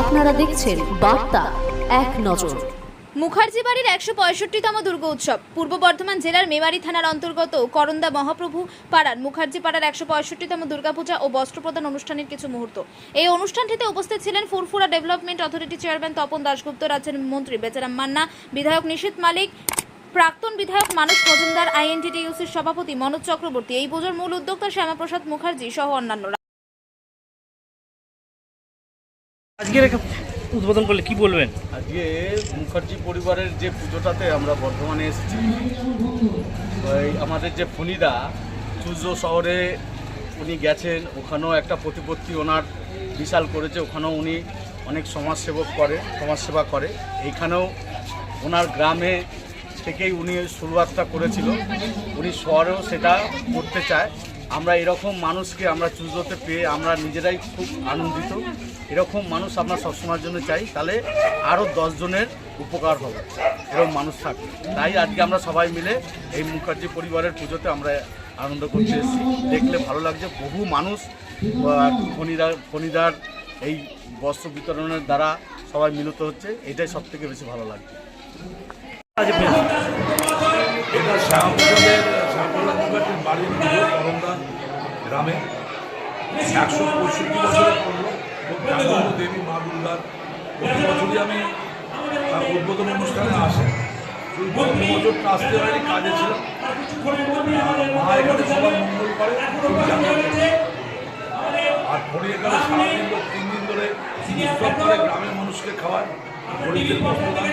আপনারা দেখছেন বার্তা এক নজর। মুখার্জি বাড়ির একশো পঁয়ষট্টিতম দুর্গা উৎসব। পূর্ব বর্ধমান জেলার মেমারি থানার অন্তর্গত করন্দা মহাপ্রভু পাড়ার মুখার্জি পাড়ার একশো পঁয়ষট্টিতম দুর্গাপূজা ও বস্ত্রপ্রদান অনুষ্ঠানের কিছু মুহূর্ত। এই অনুষ্ঠানটিতে উপস্থিত ছিলেন Furfura development authority chairman Tapan Dasgupta, রাজ্যের মন্ত্রী বেচারাম মান্না, বিধায়ক নিশীত মালিক, প্রাক্তন বিধায়ক মানস মজুমদার আইএনটিটিইউসির সভাপতি মনোজ চক্রবর্তী। এই পুজোর মূল উদ্যোক্তা শ্যামাপ্রসাদ মুখার্জি সহ অন্যান্যরা। আজকের উদ্বোধন করলে কি বলবেন? আজকে মুখার্জি পরিবারের যে পুজোটাতে আমরা বর্ধমানে এসেছি ওই আমাদের যে ফণিদা, চুজো শহরে উনি গেছেন, ওখানেও একটা প্রতিপত্তি ওনার বিশাল করেছে, ওখানেও উনি অনেক সমাজসেবক করে, সমাজসেবা করে। এইখানেও ওনার গ্রামে থেকেই উনি শুরুয়াতটা করেছিল, উনি শহরেও সেটা করতে চায়। আমরা এরকম মানুষকে আমরা চুজোতে পেয়ে আমরা নিজেরাই খুব আনন্দিত। এরকম মানুষ আমরা সবসময়ের জন্য চাই, তাহলে আরও দশজনের উপকার হবে। এরকম মানুষ থাকবে তাই আজকে আমরা সবাই মিলে এই মুখার্জি পরিবারের পুজোতে আমরা আনন্দ করতে এসেছি। দেখলে ভালো লাগছে, বহু মানুষ ফণিদার ফণিদার এই বস্ত্র বিতরণের দ্বারা সবাই মিলিত হচ্ছে, এটাই সব থেকে বেশি ভালো লাগছে। বাড়ির করন্দা গ্রামে একশো পঁয়ষট্টি বছরে জাগ্রত দেবী মা দুর্গার প্রতি বছরই আমি তার উদ্বোধন অনুষ্ঠানে আসি। শুধু গত বছর আসতে হয়নি কাজে আর মা এখানে সবার মঙ্গল করে আর ফড়ি এখানে সারাদিন তিন দিন ধরে গ্রামের মানুষকে খাওয়ায়, গরিবদের দান করে।